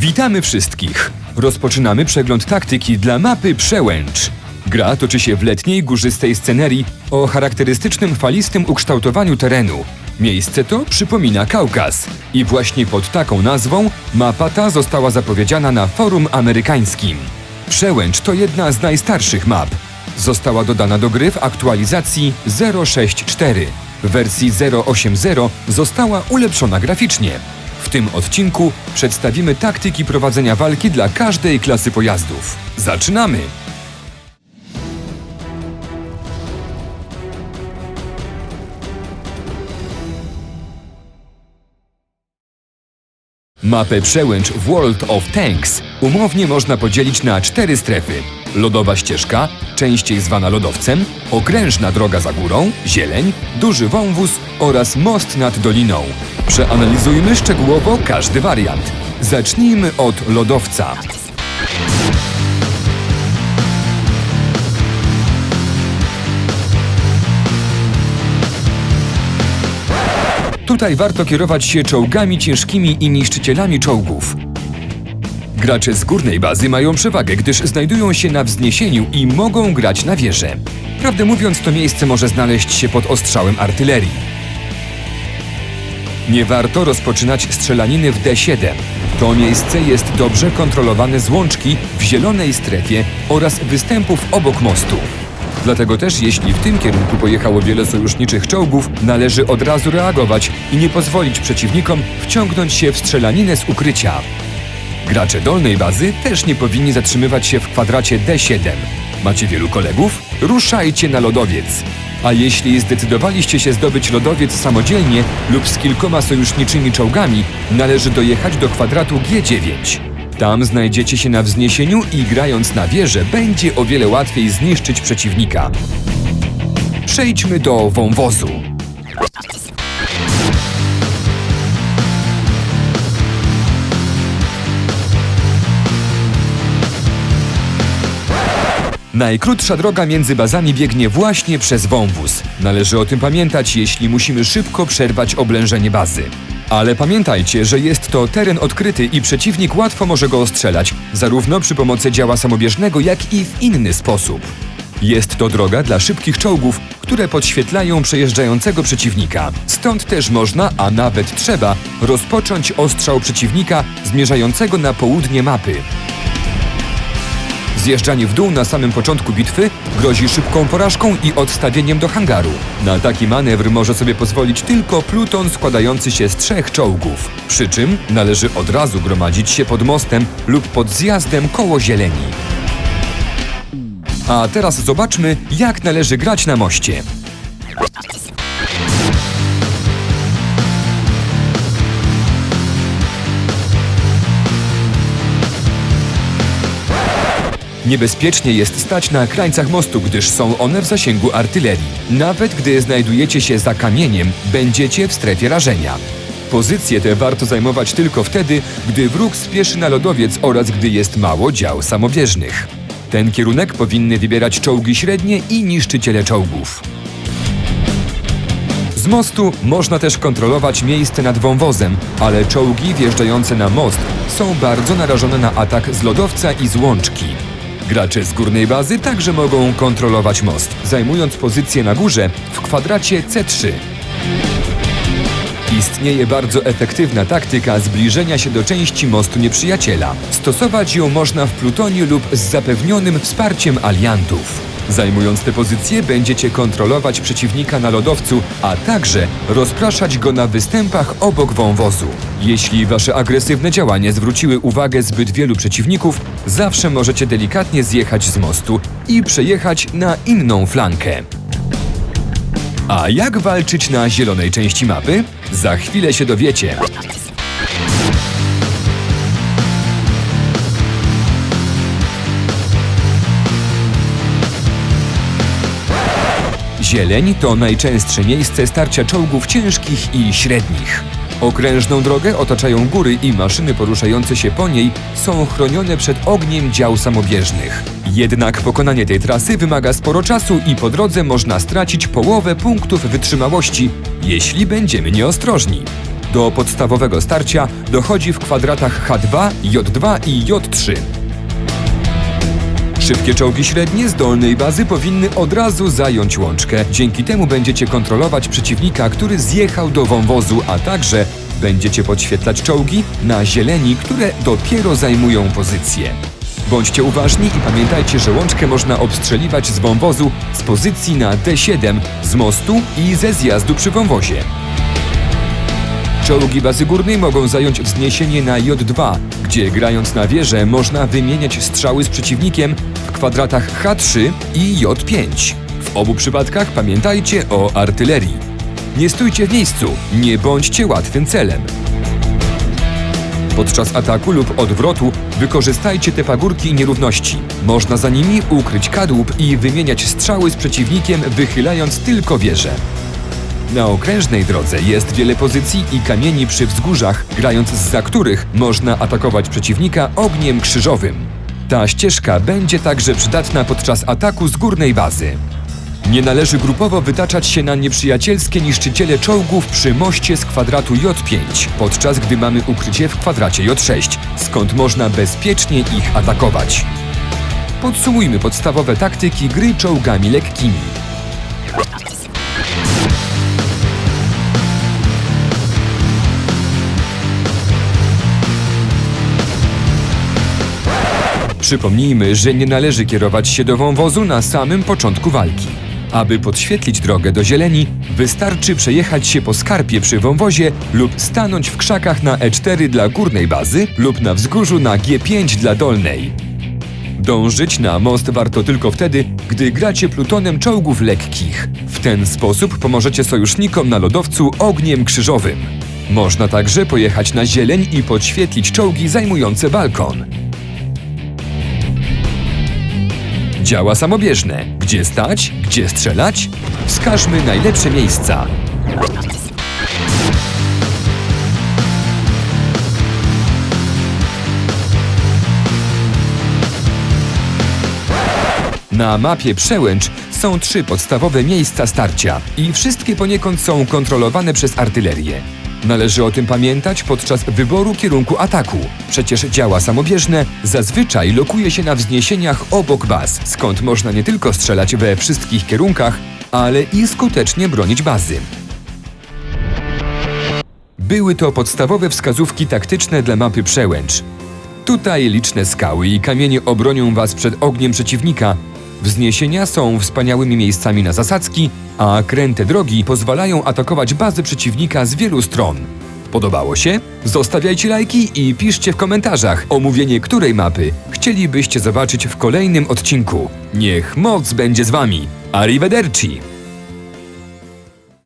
Witamy wszystkich! Rozpoczynamy przegląd taktyki dla mapy Przełęcz. Gra toczy się w letniej, górzystej scenerii o charakterystycznym falistym ukształtowaniu terenu. Miejsce to przypomina Kaukaz i właśnie pod taką nazwą mapa ta została zapowiedziana na forum amerykańskim. Przełęcz to jedna z najstarszych map. Została dodana do gry w aktualizacji 064. W wersji 080 została ulepszona graficznie. W tym odcinku przedstawimy taktyki prowadzenia walki dla każdej klasy pojazdów. Zaczynamy! Mapę przełęcz World of Tanks umownie można podzielić na cztery strefy. Lodowa ścieżka, częściej zwana lodowcem, okrężna droga za górą, zieleń, duży wąwóz oraz most nad doliną. Przeanalizujmy szczegółowo każdy wariant. Zacznijmy od lodowca. Tutaj warto kierować się czołgami ciężkimi i niszczycielami czołgów. Gracze z górnej bazy mają przewagę, gdyż znajdują się na wzniesieniu i mogą grać na wieżę. Prawdę mówiąc, to miejsce może znaleźć się pod ostrzałem artylerii. Nie warto rozpoczynać strzelaniny w D7. To miejsce jest dobrze kontrolowane z łączki w zielonej strefie oraz występów obok mostu. Dlatego też, jeśli w tym kierunku pojechało wiele sojuszniczych czołgów, należy od razu reagować i nie pozwolić przeciwnikom wciągnąć się w strzelaninę z ukrycia. Gracze dolnej bazy też nie powinni zatrzymywać się w kwadracie D7. Macie wielu kolegów? Ruszajcie na lodowiec. A jeśli zdecydowaliście się zdobyć lodowiec samodzielnie lub z kilkoma sojuszniczymi czołgami, należy dojechać do kwadratu G9. Tam znajdziecie się na wzniesieniu i grając na wieżę będzie o wiele łatwiej zniszczyć przeciwnika. Przejdźmy do wąwozu. Najkrótsza droga między bazami biegnie właśnie przez wąwóz. Należy o tym pamiętać, jeśli musimy szybko przerwać oblężenie bazy. Ale pamiętajcie, że jest to teren odkryty i przeciwnik łatwo może go ostrzelać, zarówno przy pomocy działa samobieżnego, jak i w inny sposób. Jest to droga dla szybkich czołgów, które podświetlają przejeżdżającego przeciwnika. Stąd też można, a nawet trzeba, rozpocząć ostrzał przeciwnika zmierzającego na południe mapy. Zjeżdżanie w dół na samym początku bitwy grozi szybką porażką i odstawieniem do hangaru. Na taki manewr może sobie pozwolić tylko pluton składający się z trzech czołgów. Przy czym należy od razu gromadzić się pod mostem lub pod zjazdem koło zieleni. A teraz zobaczmy, jak należy grać na moście. Niebezpiecznie jest stać na krańcach mostu, gdyż są one w zasięgu artylerii. Nawet gdy znajdujecie się za kamieniem, będziecie w strefie rażenia. Pozycje te warto zajmować tylko wtedy, gdy wróg spieszy na lodowiec oraz gdy jest mało dział samobieżnych. Ten kierunek powinny wybierać czołgi średnie i niszczyciele czołgów. Z mostu można też kontrolować miejsce nad wąwozem, ale czołgi wjeżdżające na most są bardzo narażone na atak z lodowca i z łączki. Gracze z górnej bazy także mogą kontrolować most, zajmując pozycję na górze w kwadracie C3. Istnieje bardzo efektywna taktyka zbliżenia się do części mostu nieprzyjaciela. Stosować ją można w plutonie lub z zapewnionym wsparciem aliantów. Zajmując tę pozycję będziecie kontrolować przeciwnika na lodowcu, a także rozpraszać go na występach obok wąwozu. Jeśli wasze agresywne działania zwróciły uwagę zbyt wielu przeciwników, zawsze możecie delikatnie zjechać z mostu i przejechać na inną flankę. A jak walczyć na zielonej części mapy? Za chwilę się dowiecie. Zieleń to najczęstsze miejsce starcia czołgów ciężkich i średnich. Okrężną drogę otaczają góry i maszyny poruszające się po niej są chronione przed ogniem dział samobieżnych. Jednak pokonanie tej trasy wymaga sporo czasu i po drodze można stracić połowę punktów wytrzymałości, jeśli będziemy nieostrożni. Do podstawowego starcia dochodzi w kwadratach H2, J2 i J3. Szybkie czołgi średnie z dolnej bazy powinny od razu zająć łączkę. Dzięki temu będziecie kontrolować przeciwnika, który zjechał do wąwozu, a także będziecie podświetlać czołgi na zieleni, które dopiero zajmują pozycję. Bądźcie uważni i pamiętajcie, że łączkę można obstrzeliwać z wąwozu z pozycji na D7, z mostu i ze zjazdu przy wąwozie. Czołgi bazy górnej mogą zająć wzniesienie na J2, gdzie grając na wieżę można wymieniać strzały z przeciwnikiem w kwadratach H3 i J5. W obu przypadkach pamiętajcie o artylerii. Nie stójcie w miejscu, nie bądźcie łatwym celem. Podczas ataku lub odwrotu wykorzystajcie te pagórki i nierówności. Można za nimi ukryć kadłub i wymieniać strzały z przeciwnikiem, wychylając tylko wieżę. Na okrężnej drodze jest wiele pozycji i kamieni przy wzgórzach, grając za których można atakować przeciwnika ogniem krzyżowym. Ta ścieżka będzie także przydatna podczas ataku z górnej bazy. Nie należy grupowo wytaczać się na nieprzyjacielskie niszczyciele czołgów przy moście z kwadratu J5, podczas gdy mamy ukrycie w kwadracie J6, skąd można bezpiecznie ich atakować. Podsumujmy podstawowe taktyki gry czołgami lekkimi. Przypomnijmy, że nie należy kierować się do wąwozu na samym początku walki. Aby podświetlić drogę do zieleni, wystarczy przejechać się po skarpie przy wąwozie lub stanąć w krzakach na E4 dla górnej bazy lub na wzgórzu na G5 dla dolnej. Dążyć na most warto tylko wtedy, gdy gracie plutonem czołgów lekkich. W ten sposób pomożecie sojusznikom na lodowcu ogniem krzyżowym. Można także pojechać na zieleń i podświetlić czołgi zajmujące balkon. Działa samobieżne. Gdzie stać? Gdzie strzelać? Wskażmy najlepsze miejsca. Na mapie Przełęcz są trzy podstawowe miejsca starcia i wszystkie poniekąd są kontrolowane przez artylerię. Należy o tym pamiętać podczas wyboru kierunku ataku. Przecież działa samobieżne zazwyczaj lokuje się na wzniesieniach obok baz, skąd można nie tylko strzelać we wszystkich kierunkach, ale i skutecznie bronić bazy. Były to podstawowe wskazówki taktyczne dla mapy Przełęcz. Tutaj liczne skały i kamienie obronią Was przed ogniem przeciwnika. Wzniesienia są wspaniałymi miejscami na zasadzki, a kręte drogi pozwalają atakować bazy przeciwnika z wielu stron. Podobało się? Zostawiajcie lajki i piszcie w komentarzach omówienie której mapy chcielibyście zobaczyć w kolejnym odcinku. Niech moc będzie z Wami. Arrivederci!